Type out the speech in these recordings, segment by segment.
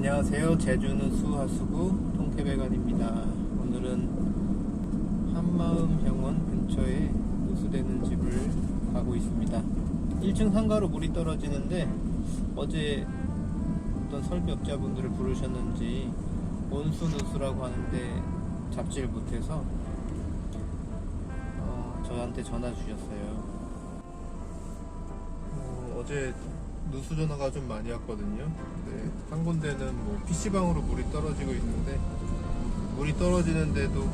안녕하세요. 제주는 수하수구 통태배관입니다. 오늘은 한마음 병원 근처에 누수되는 집을 가고 있습니다. 1층 상가로 물이 떨어지는데 어제 어떤 설비업자분들을 부르셨는지 온수 누수라고 하는데 잡지를 못해서 어, 저한테 전화 주셨어요. 어, 제 누수 전화가 좀 많이 왔거든요. 네, 한 군데는 뭐 PC방으로 물이 떨어지고 있는데 물이 떨어지는데도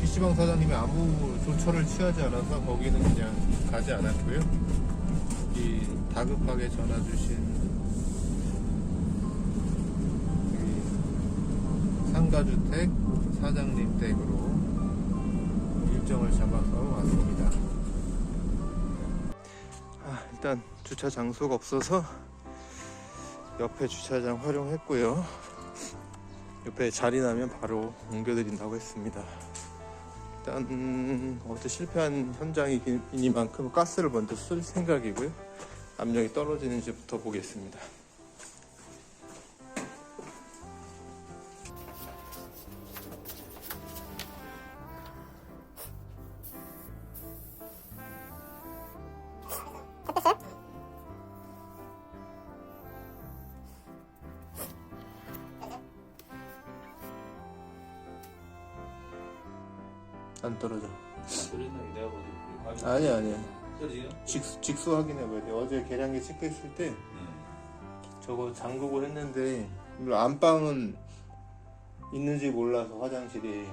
PC방 사장님이 아무 조처를 취하지 않아서 거기는 그냥 가지 않았고요. 이 다급하게 전화 주신 이 상가주택 사장님 댁으로 일정을 잡아서 왔습니다. 아, 일단 주차 장소가 없어서 옆에 주차장 활용했고요. 옆에 자리 나면 바로 옮겨드린다고 했습니다. 일단 음, 어제 실패한 현장이니만큼 가스를 먼저 쓸 생각이고요. 압력이 떨어지는지부터 보겠습니다. 안 떨어져. 내가 보기 아니 아니. 떨어지요? 직수, 직수 확인해 봐야 돼. 어제 계량기 체크했을 때 저거 잠그고 했는데 안방은 있는지 몰라서 화장실이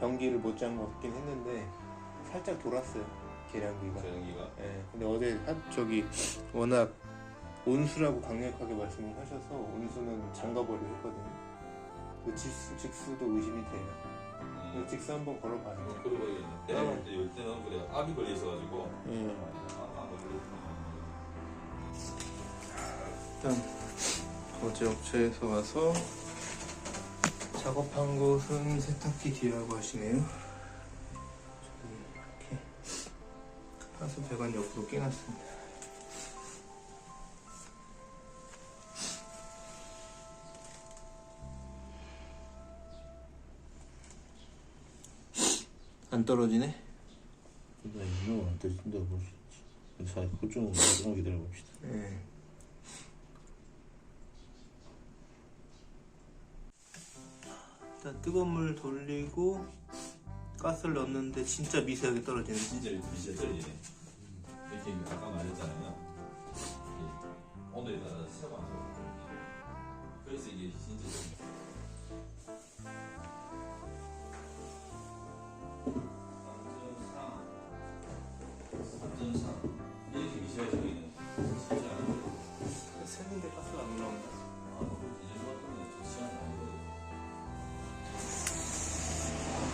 변기를 못 잠갔긴 했는데 살짝 돌았어요 계량기가. 전기가 예. 근데 어제 하- 저기 워낙 온수라고 강력하게 말씀을 하셔서 온수는 잠가버리고 했거든요. 그 직수, 직수도 의심이 돼요. 그 직수 한번 걸어봐요. 그래 보이겠네. 내가 볼때 열 때는 그래 압이 걸려 있어가지고 예. 아, 안 걸려. 일단 어제 업체에서 와서 작업한 곳은 세탁기 뒤라고 하시네요. 저기 이렇게 하수 배관 옆으로 끼놨습니다. 안 떨어지네? 일단 이거 안 떨어진다고 볼수 있지. 자, 그좀 조금 기다려 봅시다. 네. 일단 뜨거운 물 돌리고 가스를 넣었는데 진짜 미세하게 떨어지네. 진짜 진짜 떨어지네. 이렇게 아까 말했잖아요. 안 세고 그래서 이게 진짜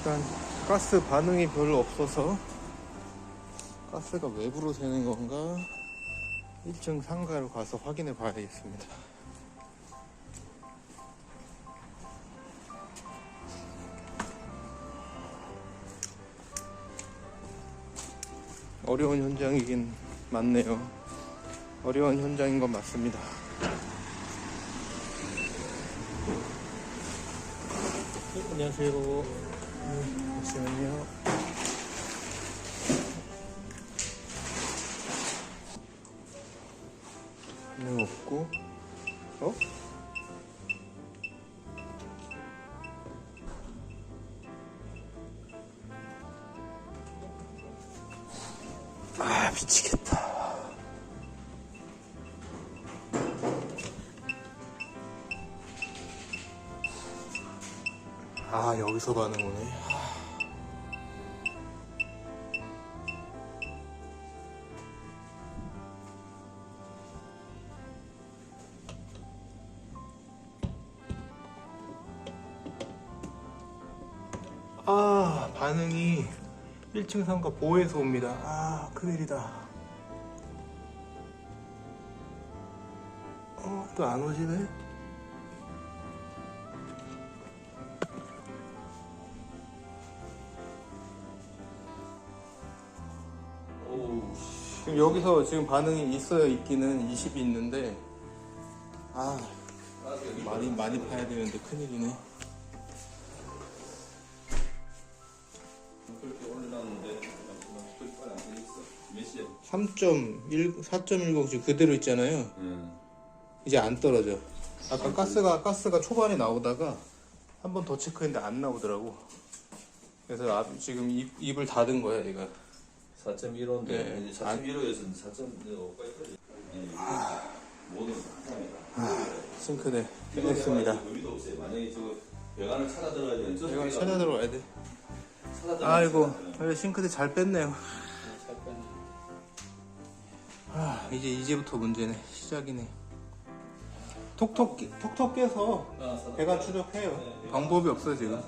일단 가스 반응이 별로 없어서 가스가 외부로 새는 건가 1층 상가로 가서 확인해 봐야겠습니다. 어려운 현장이긴 맞네요. 어려운 현장인 건 맞습니다. 네, 안녕하세요. 네, 잠시만요. 반응 없고, 어? 아, 미치겠다. 아, 여기서 반응 오네. 아 반응이 1층 상가 보에서 옵니다. 아 큰일이다. 어 또 안 오시네 지금 여기서 지금 반응이 있어요 있기는 20이 있는데 아 많이 많이 파야 되는데 큰일이네. 그렇게 시에? 3.1 4.10 지금 그대로 있잖아요. 응. 이제 안 떨어져. 아까 가스가 가스가 초반에 나오다가 한 번 더 체크했는데 안 나오더라고. 그래서 앞, 지금 입, 입을 닫은 거야 얘가. 4.15인데 네. 이제 4.15에서 4.5까지 모든 상황이다. 싱크대 빼냈습니다. 의미도 없어요. 만약에 저 배관을 찾아 들어가야 되는 저 이건 찾아 들어와야 돼. 들어가야 아이고. 그래, 싱크대 잘 뺐네요. 잘 뺐네. 아 이제 이제부터 문제네. 시작이네. 톡톡 깨- 톡톡 깨서 아, 배관 추적해요. 방법이 없어 지금.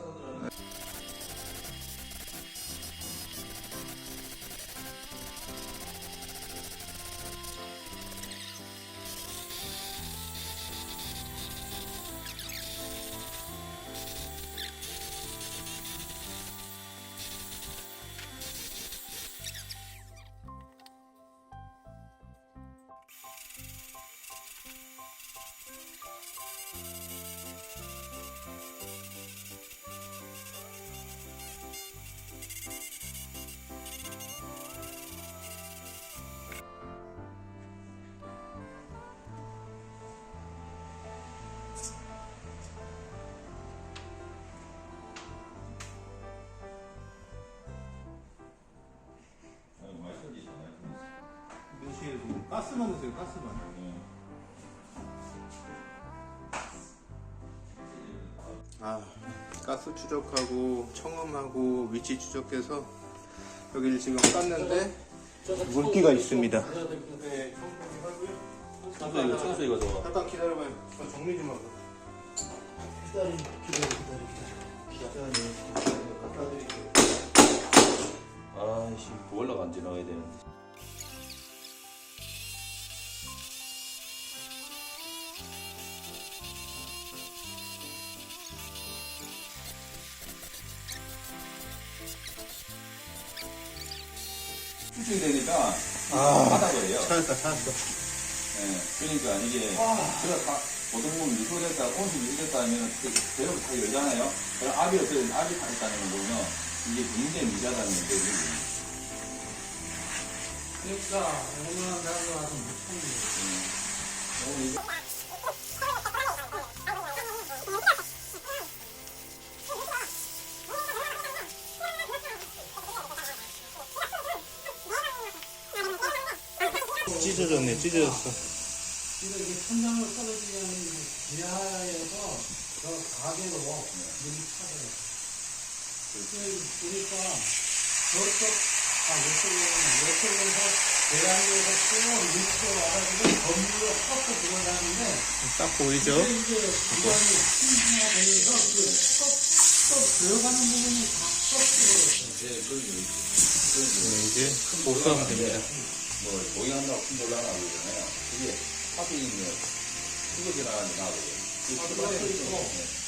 가스만. 아 가스 추적하고 청음하고 위치 추적해서 여기를 지금 깠는데 물기가 있습니다. 네, 청소 이거 청소 이거 저 잠깐 기다려봐요. 저 정리 좀 하고. 기다려, 기다려, 기다려, 기다려. 드릴게요. 아이씨 보일러가 안 지나가야 되는데. 수증이 되니까 바닥이에요. 찾았다, 찾았어. 예, 그러니까 이게 제가 다 보통 보면 미소됐다, 온수 미소됐다 하면 배열을 다 열잖아요. 그럼 압이 없어요. 압이 다 있다는 걸 보면 이게 굉장히 미자다는 건데 그러니까 오늘 내가 와서 못하는 찢어졌네, 찢어졌어. 이거 이게 천장을 떨어지면 지하에서 저 가게로 물이 차져요. 그래서 보니까 저쪽, 아, 이쪽에는, 이쪽에서 대양에서 쭉 밑으로 와가지고 건물로 뻗어 들어가는데 딱 보이죠? 이게 이제 구간이 그 쏙, 쏙 들어가는 부분이 다쏙 들어갔어요. 예, 그런 거 네, 이제 복수하면 됩니다. 뭐 동의한다고 큰 놀라나 그러잖아요. 그게 그거 지나가는 게 나거든요. 아, 그것도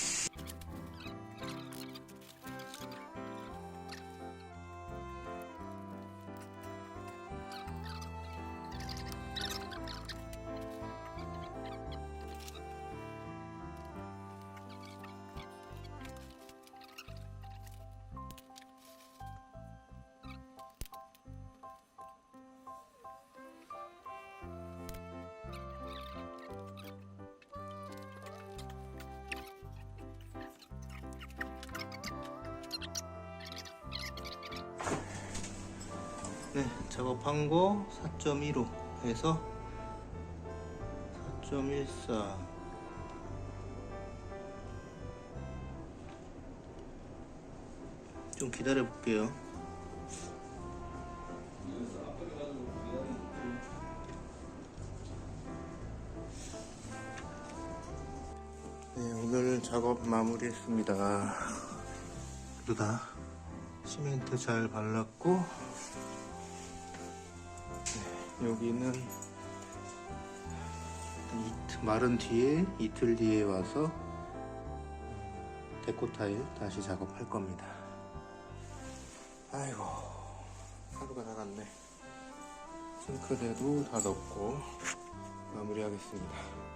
네, 작업한 거 4.15 해서 4.14 좀 기다려 볼게요. 네, 오늘 작업 마무리 했습니다. 그리고 다 시멘트 잘 발랐고 네, 여기는 이틀, 마른 뒤에 이틀 뒤에 와서 데코 타일 다시 작업할 겁니다. 아이고 하루가 다 갔네. 싱크대도 다 넣고 마무리하겠습니다.